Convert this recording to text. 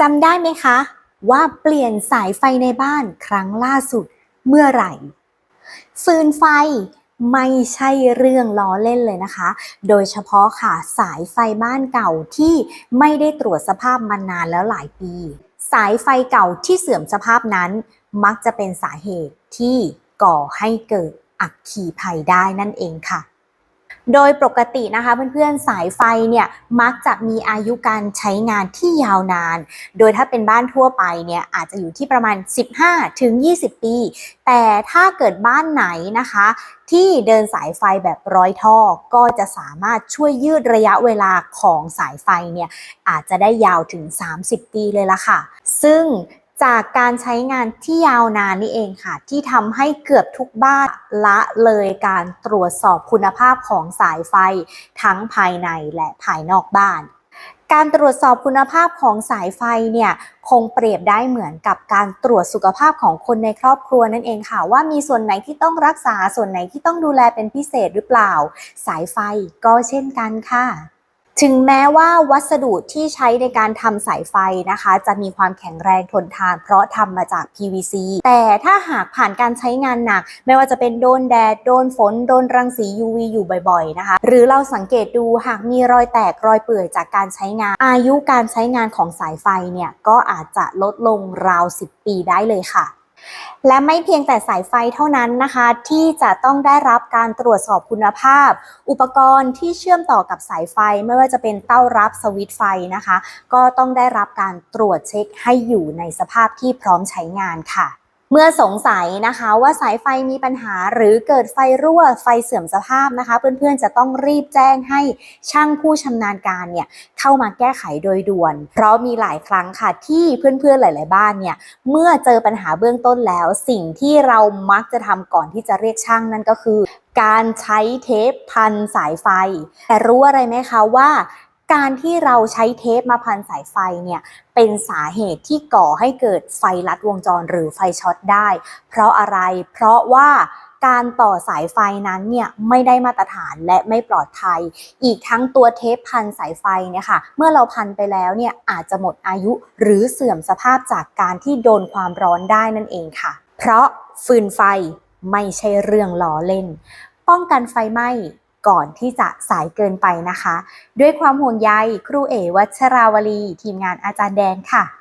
จำได้ไหมคะ ว่าเปลี่ยนสายไฟในบ้านครั้งล่าสุดเมื่อไหร่ ฟืนไฟไม่ใช่เรื่องล้อเล่นเลยนะคะ โดยเฉพาะค่ะสายไฟบ้านเก่าที่ไม่ได้ตรวจสภาพมานานแล้วหลายปี สายไฟเก่าที่เสื่อมสภาพนั้น มักจะเป็นสาเหตุที่ก่อให้เกิดอัคคีภัยได้นั่นเองค่ะ โดยปกตินะคะเพื่อนๆสายไฟเนี่ยมักจะมีอายุการใช้งานที่ยาวนาน โดยถ้าเป็นบ้านทั่วไปเนี่ยอาจจะอยู่ที่ประมาณ 15 ถึง 20 ปี แต่ถ้าเกิดบ้านไหนนะคะ ที่เดินสายไฟแบบร้อยท่อ ก็จะสามารถช่วยยืดระยะเวลาของสายไฟเนี่ยอาจจะได้ยาวถึง 30 ปีเลยละค่ะ ซึ่ง จากการใช้งานที่ยาวนานนี่เองค่ะ ที่ทำให้เกือบทุกบ้านละเลยการตรวจสอบคุณภาพของสายไฟทั้งภายในและภายนอกบ้าน การตรวจสอบคุณภาพของสายไฟเนี่ยคงเปรียบได้เหมือนกับการตรวจสุขภาพของคนในครอบครัวนั่นเองค่ะ ว่ามีส่วนไหนที่ต้องรักษาส่วนไหนที่ต้องดูแลเป็นพิเศษหรือเปล่า สายไฟก็เช่นกันค่ะ ถึงแม้ว่าวัสดุที่ใช้ในการทำสายไฟนะคะ จะมีความแข็งแรงทนทาน เพราะทำมาจาก PVC แต่ถ้าหากผ่านการใช้งานหนัก ไม่ว่าจะเป็นโดนแดด โดนฝน โดนรังสี UV อยู่บ่อยๆนะคะ หรือเราสังเกตดูหากมีรอยแตกรอยเปื่อยจากการใช้งาน อายุการใช้งานของสายไฟเนี่ยก็อาจจะลดลงราว 10 ปีได้เลยค่ะ และไม่เพียงแต่สายไฟเท่านั้นนะคะ ที่จะต้องได้รับการตรวจสอบคุณภาพ อุปกรณ์ที่เชื่อมต่อกับสายไฟไม่ว่าจะเป็นเต้ารับสวิตไฟนะคะ ก็ต้องได้รับการตรวจเช็คให้อยู่ในสภาพที่พร้อมใช้งานค่ะ เมื่อสงสัยนะคะว่าสายไฟมีปัญหาหรือเกิดไฟรั่วไฟเสื่อมสภาพนะคะ เพื่อนๆจะต้องรีบแจ้งให้ช่างผู้ชำนาญการเนี่ยเข้ามาแก้ไขโดยด่วน เพราะมีหลายครั้งค่ะที่เพื่อนๆหลาย ๆ บ้านเนี่ยเมื่อเจอปัญหาเบื้องต้นแล้ว สิ่งที่เรามักจะทำก่อนที่จะเรียกช่างนั่นก็คือ การใช้เทปพันสายไฟ แต่รู้อะไรไหมคะว่า การที่เราใช้เทปมาพันสายไฟเนี่ยเป็นสาเหตุที่ก่อให้เกิดไฟลัดวงจรหรือไฟช็อตได้ เพราะอะไร เพราะว่าการต่อสายไฟนั้นเนี่ยไม่ได้มาตรฐานและไม่ปลอดภัย อีกทั้งตัวเทปพันสายไฟเนี่ยค่ะ เมื่อเราพันไปแล้วเนี่ยอาจจะหมดอายุหรือเสื่อมสภาพจากการที่โดนความร้อนได้นั่นเองค่ะ เพราะฟืนไฟไม่ใช่เรื่องล้อเล่น ป้องกันไฟไหม้ ก่อนที่จะสายเกินไปนะคะ ด้วยความห่วงใยครูเอวัชราวลี ทีมงานอาจารย์แดนค่ะ